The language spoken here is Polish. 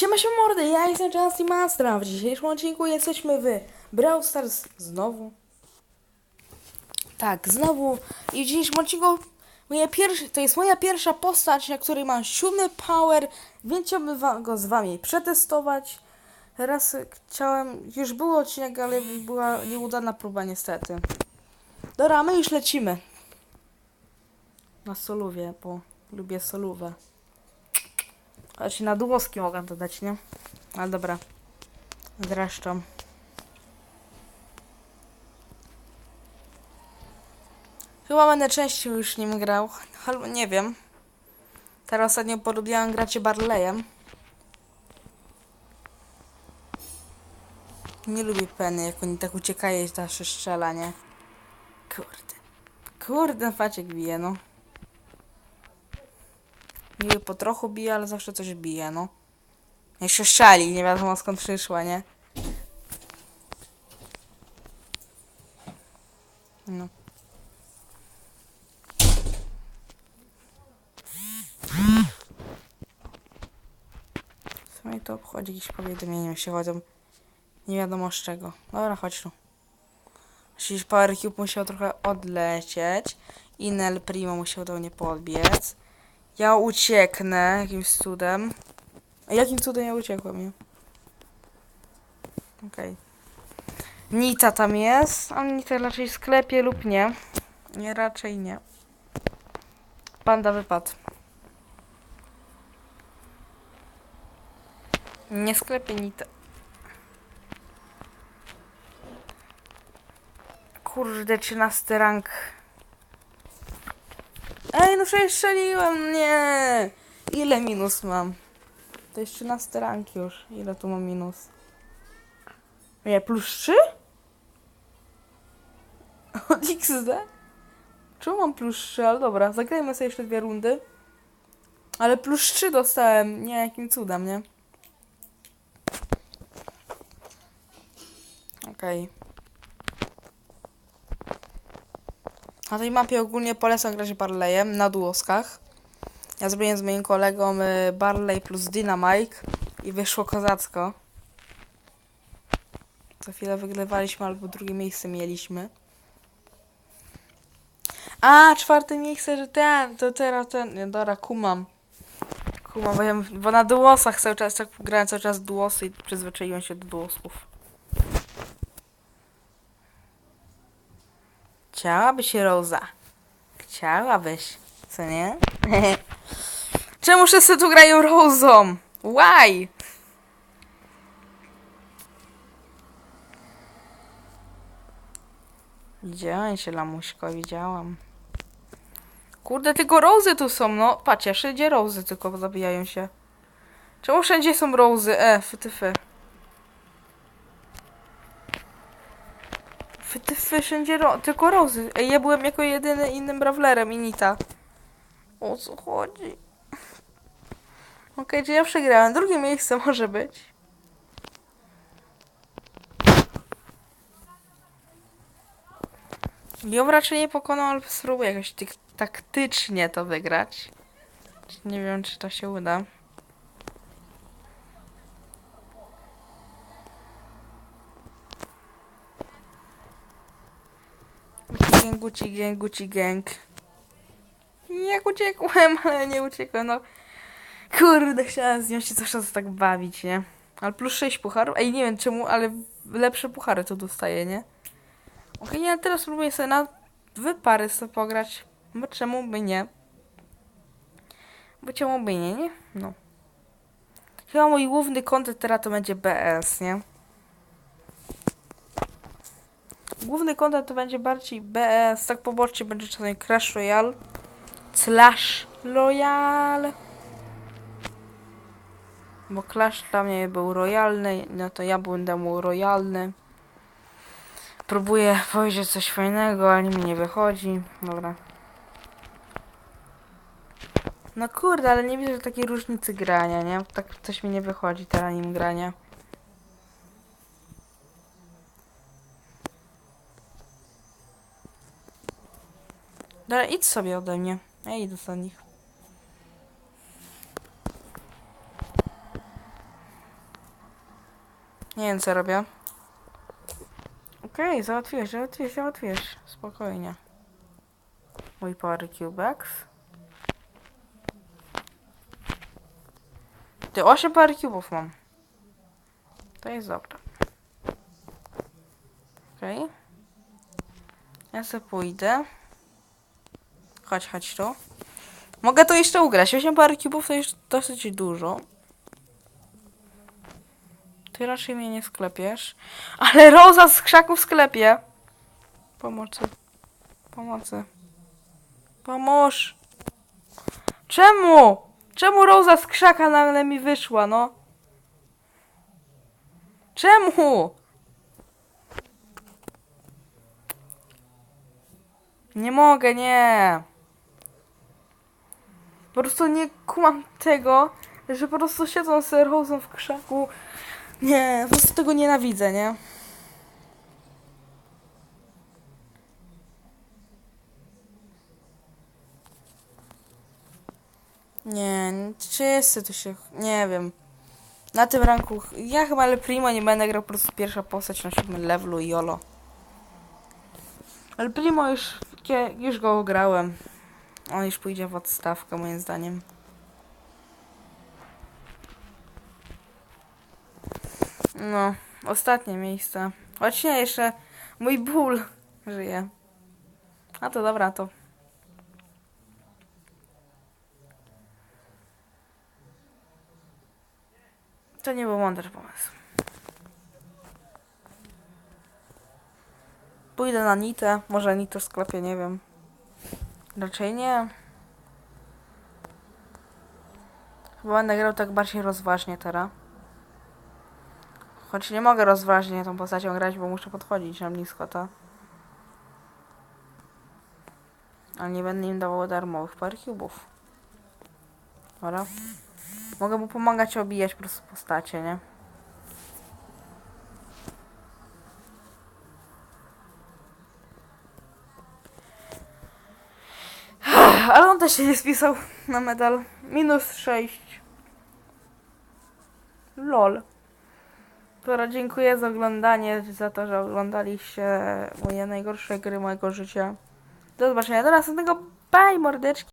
Siema się mordy, ja jestem Justin Mastra. W dzisiejszym odcinku jesteśmy w Brawl Stars znowu. Tak, znowu. I w dzisiejszym odcinku moja pierwsza, to jest moja pierwsza postać, na której mam siódmy power, więc chciałbym go z wami przetestować. Teraz chciałem, już był odcinek, ale była nieudana próba niestety. Dobra, my już lecimy. Na solówie, bo lubię solówę. Choć na długoski mogę to dać, nie? Ale dobra. Zresztą. Chyba będę częściej już nim grał. Albo nie wiem. Teraz ostatnio polubiłam grać Barleyem. Nie lubię Penny, jak oni tak uciekają i zawsze strzela, nie? Kurde. Kurde, Faciek bije, no. Niby po trochu bije, ale zawsze coś bije, no. Jeszcze szali, nie wiadomo skąd przyszła, nie? No. Co mnie to obchodzi? Jakieś powiadomienia mi się chodzą. Nie wiadomo z czego. Dobra, chodź tu. Przecież Power Cube musiał trochę odlecieć. I Nel Primo musiał do mnie podbiec. Ja ucieknę jakimś cudem. A jakim cudem ja uciekłem, nie? Okej. Nita tam jest, a Nita raczej w sklepie lub nie. Nie, raczej nie. Panda wypadł. Nie sklepie Nita. Kurde, 13 rank. Ej, no przecież strzeliłem, nie! Ile minus mam? To jest 13 rank już. Ile tu mam minus? Nie, plus 3? Od XD? Czemu mam plus 3? Ale dobra, zagrajmy sobie jeszcze dwie rundy. Ale plus 3 dostałem. Nie, jakim cudem, nie? Okej. Na tej mapie ogólnie polecam grać Barleyem na duoskach. Ja zrobiłem z moim kolegą y, Barley plus Dynamite i wyszło kozacko. Co chwilę wygrywaliśmy albo drugie miejsce mieliśmy. A, czwarte miejsce, że ten, to teraz ten, nie, dobra, kumam. Kumam, bo, ja, bo na duosach cały czas, tak grałem cały czas duosy i przyzwyczaiłem się do duosów. Chciałabyś, Rosa. Chciałabyś, co nie? Czemu wszyscy tu grają Rosą? Why? Widziałem się, lamuśko, widziałam. Kurde, tylko rozy tu są, no. Patrzcie, wszędzie rozy tylko zabijają się. Czemu wszędzie są rozy? E, fytyfy. Fytyfy, wszędzie ro tylko rozy. Ej, ja byłem jako jedyny innym brawlerem i Nita. O co chodzi? Okej, czy ja przegrałem? Drugie miejsce może być. Ją raczej nie pokonał, ale spróbuję jakoś tak taktycznie to wygrać. Nie wiem, czy to się uda. Gang, guci gang, guci gang. Jak uciekłem, ale nie uciekłem, no. Kurde, chciałem z nią się cały czas tak bawić, nie? Ale plus 6 pucharów. Ej, nie wiem czemu, ale lepsze puchary to dostaję, nie? Okej, ja teraz spróbuję sobie na dwie pary sobie pograć. Bo czemu by nie? Bo czemu by nie, nie? No. Chyba mój główny kontent teraz to będzie BS, nie? Główny kontent to będzie bardziej BS, tak pobocznie będzie czasami Crash Royale. Slash Royale. Bo Clash dla mnie był royalny, no to ja będę mu royalny. Próbuję powiedzieć coś fajnego, ale mi nie wychodzi. Dobra. No kurde, ale nie widzę takiej różnicy grania, nie? Tak coś mi nie wychodzi teraz nim grania. Dobra, idź sobie ode mnie. Ja idę do nich. Nie wiem co robię. Okej, załatwiłeś, załatwiłeś, załatwiłeś. Spokojnie. Mój Power Cubex. Ty 8 Power Cube'ów mam. To jest dobre. Okej. Ja sobie pójdę. Chodź, chodź tu. Mogę to jeszcze ugrać. 8 Power Cube'ów to już dosyć dużo. Ty raczej mnie nie sklepiesz. Ale Roza z krzaków sklepie. Pomocy. Pomocy. Pomóż. Czemu? Czemu Roza z krzaka nagle mi wyszła, no? Czemu? Nie mogę, nie. Po prostu nie kumam tego, że po prostu siedzą z Rose'em w krzaku. Nie, po prostu tego nienawidzę, nie? Nie, wszyscy tu się... Nie wiem. Na tym ranku... Ja chyba Ale Primo nie będę grał po prostu pierwsza postać na siódmym levelu i YOLO. Ale Primo już... Już go grałem. On już pójdzie w odstawkę moim zdaniem. No, ostatnie miejsce. Choć nie, jeszcze mój ból żyje. A to dobra, to. To nie był mądry pomysł. Pójdę na Nitę. Może Nitę w sklepie, nie wiem. Raczej nie. Chyba będę grał tak bardziej rozważnie teraz. Choć nie mogę rozważnie tą postacią grać, bo muszę podchodzić na blisko, to. Ale nie będę im dawał darmowych par cubów. Dobra. Mogę mu pomagać obijać po prostu postacie, nie? Też się nie spisał na medal. Minus 6. LOL. Dobra, dziękuję za oglądanie, za to, że oglądaliście moje najgorsze gry mojego życia. Do zobaczenia do następnego. Bye, mordeczki.